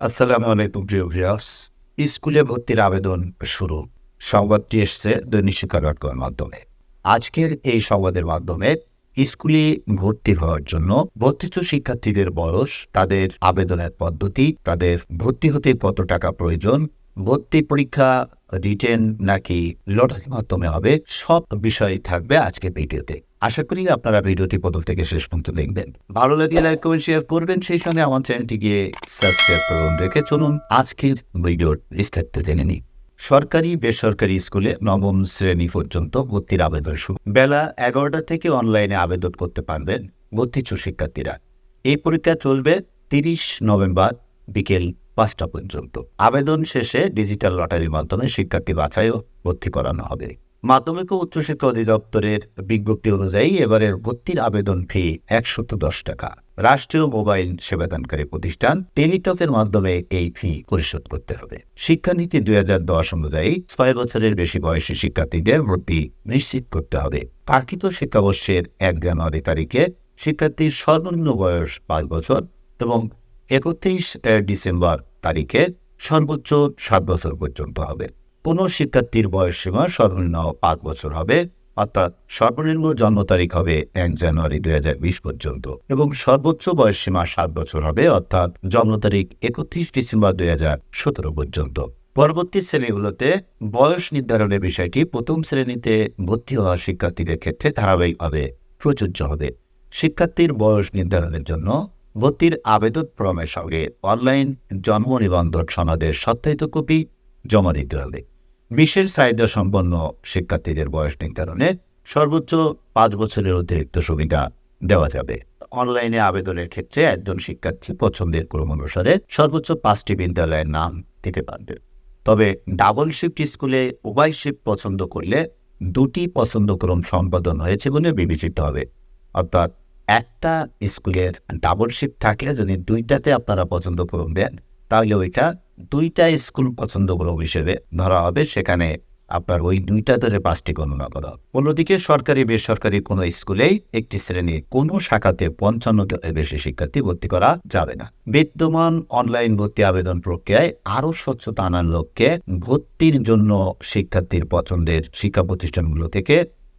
আসসালামু আলাইকুম, প্রিয় ভিউয়ার্স। স্কুলে ভর্তির আবেদন শুরু। সংবাদটি এসছে দৈনিক শিক্ষা ডট মাধ্যমে। আজকের এই সংবাদের মাধ্যমে স্কুলে ভর্তি হওয়ার জন্য ভর্তিত শিক্ষার্থীদের বয়স, তাদের আবেদনের পদ্ধতি, তাদের ভর্তি হতে কত টাকা প্রয়োজন ভর্তি পরীক্ষা রিটেন নাকি লটারির মাধ্যমে হবে, সব বিষয় থাকবে আজকের ভিডিওতে। আশা করি আপনারা ভিডিওটি প্রথম থেকে শেষ পর্যন্ত দেখবেন। ভালো লাগলে লাইক কমেন্ট শেয়ার করবেন, সেই সঙ্গে আমার চ্যানেলটি গিয়ে সাবস্ক্রাইব করুন, রেখে চলুন আজকের ভিডিওর বিস্তারিত জেনে নিই। সরকারি, বেসরকারি স্কুলে নবম শ্রেণি পর্যন্ত ভর্তির আবেদন শুরু। বেলা এগারোটা থেকে অনলাইনে আবেদন করতে পারবেন ভর্তিচ্ছ শিক্ষার্থীরা। এই পরীক্ষা চলবে তিরিশ নভেম্বর বিকেল পাঁচটা পর্যন্ত। আবেদন শেষে ডিজিটাল লটারির মাধ্যমে শিক্ষার্থী বাছাইও ভর্তি করানো হবে। মাধ্যমিক ও উচ্চশিক্ষা অধিদপ্তরের বিজ্ঞপ্তি অনুযায়ী এবারের ভর্তির আবেদন ফি একশত দশ টাকা। রাষ্ট্রীয় মোবাইল সেবাদানকারী প্রতিষ্ঠান টেলিটকের মাধ্যমে এই ফি পরিশোধ করতে হবে। শিক্ষানীতি দুই হাজার দশ অনুযায়ী ছয় বছরের বেশি বয়সী শিক্ষার্থীদের ভর্তি নিশ্চিত করতে হবে। কাঙ্ক্ষিত শিক্ষাবর্ষের এক জানুয়ারি তারিখে শিক্ষার্থীর সর্বনিম্ন বয়স পাঁচ বছর এবং একত্রিশ ডিসেম্বর তারিখে সর্বোচ্চ সাত বছর পর্যন্ত হবে। কোনো শিক্ষার্থীর বয়সসীমা সর্বনিম্ন পাঁচ বছর হবে, অর্থাৎ সর্বনিম্ন জন্ম তারিখ হবে এক জানুয়ারি দুই হাজার বিশ পর্যন্ত এবং সর্বোচ্চ বয়সসীমা সাত বছর হবে, অর্থাৎ জন্ম তারিখ একত্রিশ ডিসেম্বর দুই হাজার সতেরো পর্যন্ত। পরবর্তী শ্রেণীগুলোতে বয়স নির্ধারণের বিষয়টি প্রথম শ্রেণীতে ভর্তি হওয়া শিক্ষার্থীদের ক্ষেত্রে ধারাবাহিকভাবে প্রযোজ্য হবে। শিক্ষার্থীর বয়স নির্ধারণের জন্য ভর্তির আবেদন ফর্মের সঙ্গে অনলাইন জন্ম নিবন্ধন সনদের সত্যায়িত কপি জমা দিতে হবে। বিশেষ চাহিদা সম্পন্ন শিক্ষার্থীদের বয়স নির্ধারণে সর্বোচ্চ পাঁচ বছরের অতিরিক্ত সুবিধা দেওয়া যাবে। অনলাইনে আবেদনের ক্ষেত্রে একজন শিক্ষার্থী পছন্দের ক্রম অনুসারে সর্বোচ্চ পাঁচটি বিদ্যালয়ের নাম দিতে পারবে। তবে ডাবল শিফট স্কুলে উভয় শিফট পছন্দ করলে দুটি পছন্দ ক্রম সম্পাদন হয়েছে বলে বিবেচিত হবে। অর্থাৎ একটা স্কুলের ডাবল শিফট থাকলে যদি দুইটাতে আপনারা পছন্দ করুন দেন, তাহলে ওইটা দুইটা স্কুল পছন্দ ক্রম হিসেবে ধরা হবে। সেখানে আপনার ওই দুইটা ধরে পাঁচটি গণনা করা। অন্যদিকে সরকারি, বেসরকারি কোনো স্কুলেই একটি শ্রেণির কোনো শাখাতে পঞ্চান্ন জনের বেশি শিক্ষার্থী ভর্তি করা যাবে না। বিদ্যমান অনলাইন ভর্তি আবেদন প্রক্রিয়ায় আরও স্বচ্ছতা আনার লক্ষ্যে ভর্তির জন্য শিক্ষার্থীর পছন্দের শিক্ষা প্রতিষ্ঠানগুলো থেকে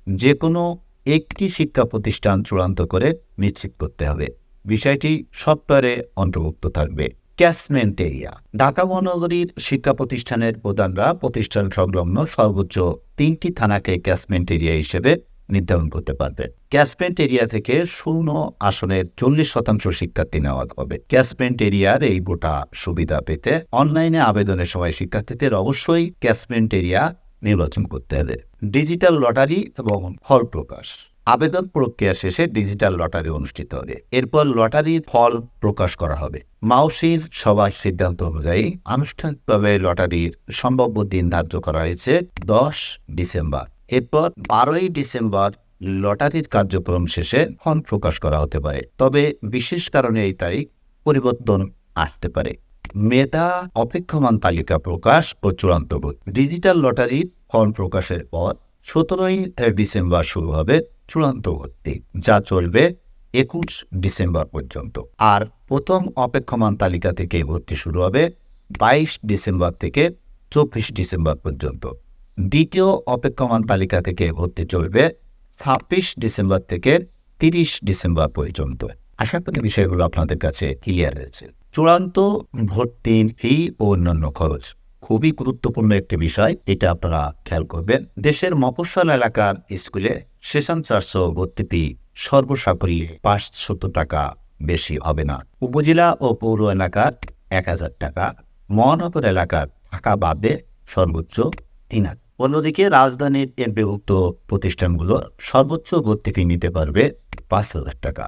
যে কোনো একটি শিক্ষা প্রতিষ্ঠান চূড়ান্ত করে নিশ্চিত করতে হবে। বিষয়টি সফটওয়্যারে অন্তর্ভুক্ত থাকবে। ক্যাশমেন্ট এরিয়া ঢাকা মহানগরীর শিক্ষা প্রতিষ্ঠানের প্রধানরা প্রতিষ্ঠান সংলগ্ন সর্বোচ্চ তিনটি থানাকে ক্যাশমেন্ট এরিয়া হিসেবে নির্ধারণ করতে পারবে। ক্যাশমেন্ট এরিয়া থেকে শূন্য আসনের চল্লিশ শতাংশ শিক্ষার্থী নেওয়া হবে। ক্যাশমেন্ট এরিয়ার এই গোটা সুবিধা পেতে অনলাইনে আবেদনের সময় শিক্ষার্থীদের অবশ্যই ক্যাশমেন্ট এরিয়া নির্বাচন করতে হবে। ডিজিটাল লটারি এবং ফল প্রকাশ। আবেদন প্রক্রিয়া শেষে ডিজিটাল লটারি অনুষ্ঠিত হবে। এরপর লটারির ফল প্রকাশ করা হবে। মাউসির সভার সিদ্ধান্ত অনুযায়ী আনুষ্ঠানিকভাবে লটারির সম্ভাব্য দিন ধার্য করা হয়েছে দশ ডিসেম্বর। এরপর বারোই ডিসেম্বর লটারির কার্যক্রম শেষে ফল প্রকাশ করা হতে পারে। তবে বিশেষ কারণে এই তারিখ পরিবর্তন আসতে পারে। মেধা, অপেক্ষমান তালিকা প্রকাশ ও চূড়ান্ত ভোট। ডিজিটাল লটারির ফর্ম প্রকাশের পর সতেরোই ডিসেম্বর শুরু হবে চূড়ান্ত ভর্তি যা চলবে একুশ ডিসেম্বর পর্যন্ত। আর প্রথম অপেক্ষমান তালিকা থেকে ভর্তি শুরু হবে বাইশ ডিসেম্বর থেকে চব্বিশ ডিসেম্বর পর্যন্ত। দ্বিতীয় অপেক্ষমান তালিকা থেকে ভর্তি চলবে ছাব্বিশ ডিসেম্বর থেকে তিরিশ ডিসেম্বর পর্যন্ত। আশা করি বিষয়গুলো আপনাদের কাছে ক্লিয়ার হয়েছে চূড়ান্ত ভর্তির ফি ও অন্যান্য খরচ। খুবই গুরুত্বপূর্ণ একটি বিষয়, এটা আপনারা খেয়াল করবেন। দেশের মফস্বল এলাকার স্কুলে সেশন চারশো ভর্তি ফি সর্বসাকল্যে পাঁচশত টাকা বেশি হবে না। উপজেলা ও পৌর এলাকার এক হাজার টাকা, মহানগর এলাকার টাকা বাদে সর্বোচ্চ তিন হাজার। অন্যদিকে রাজধানীর বিভক্ত প্রতিষ্ঠানগুলো সর্বোচ্চ ভর্তি ফি নিতে পারবে পাঁচ হাজার টাকা।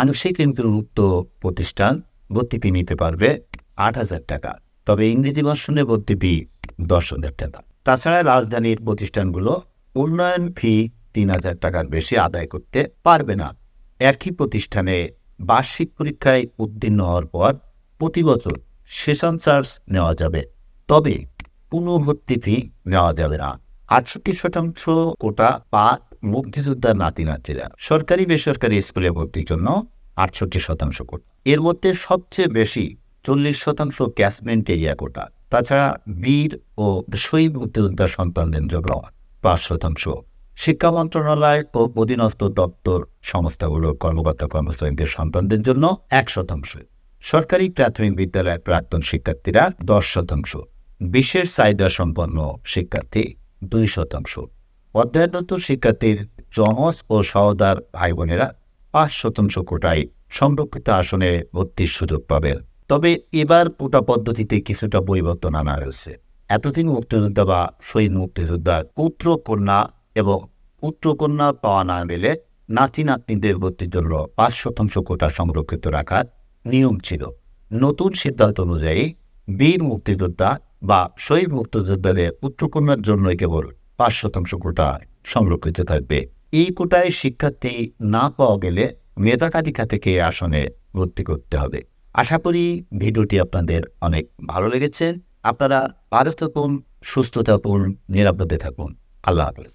আংশিক বিভক্ত প্রতিষ্ঠান ভর্তি ফি নিতে পারবে আট হাজার টাকা। তবে ইংরেজি ভার্সনে ভর্তি ফি দশ হাজার টাকা। তাছাড়া রাজধানীর প্রতিষ্ঠানগুলো উন্নয়ন ফি তিন হাজার টাকার বেশি আদায় করতে পারবে না। একই প্রতিষ্ঠানে বার্ষিক পরীক্ষায় উত্তীর্ণ হওয়ার পর প্রতি বছর সেশন চার্জ নেওয়া যাবে। তবে পুনর্ভর্তি ফি নেওয়া যাবে না। আটষট্টি শতাংশ কোটা পা মুক্তিযোদ্ধার নাতি নাতিরা সরকারি বেসরকারি স্কুলে ভর্তির জন্য আটষট্টি শতাংশ কোটা। এর মধ্যে সবচেয়ে বেশি চল্লিশ শতাংশ ক্যাশমেন্ট এরিয়া কোটা। তাছাড়া বীর ও শহীদ মুক্তিযোদ্ধা সন্তানদের জন্য পাঁচ শতাংশ। শিক্ষা মন্ত্রণালয় ও অধীনস্থ দপ্তর সংস্থাগুলোর কর্মকর্তা কর্মচারীদের সন্তানদের জন্য এক শতাংশ। সরকারি প্রাথমিক বিদ্যালয়ের প্রাক্তন শিক্ষার্থীরা দশ শতাংশ। বিশেষ চাহিদা সম্পন্ন শিক্ষার্থী দুই শতাংশ। অধ্যয়নরত শিক্ষার্থীর জমজ ও সহদার ভাই বোনেরা পাঁচ শতাংশ কোটায় সংরক্ষিত আসনে ভর্তির সুযোগ পাবেন। তবে এবার কোটা পদ্ধতিতে কিছুটা পরিবর্তন আনা হয়েছে। এতদিন মুক্তিযোদ্ধা বা শহীদ মুক্তিযোদ্ধার পুত্র, কন্যা এবং পুত্র, কন্যা পাওয়া না গেলে নাতি, নাতনিদের ভর্তির জন্য পাঁচ শতাংশ কোটা সংরক্ষিত রাখার নিয়ম ছিল। নতুন সিদ্ধান্ত অনুযায়ী বীর মুক্তিযোদ্ধা বা শহীদ মুক্তিযোদ্ধাদের পুত্রকন্যার জন্যই কেবল পাঁচ শতাংশ কোটা সংরক্ষিত থাকবে। এই কোটায় শিক্ষার্থী না পাওয়া গেলে মেধা তালিকা থেকে আসনে ভর্তি করতে হবে? আশা করি ভিডিওটি আপনাদের অনেক ভালো লেগেছে। আপনারা ভালো থাকুন সুস্থ থাকুন নিরাপদে থাকুন। আল্লাহ হাফেজ।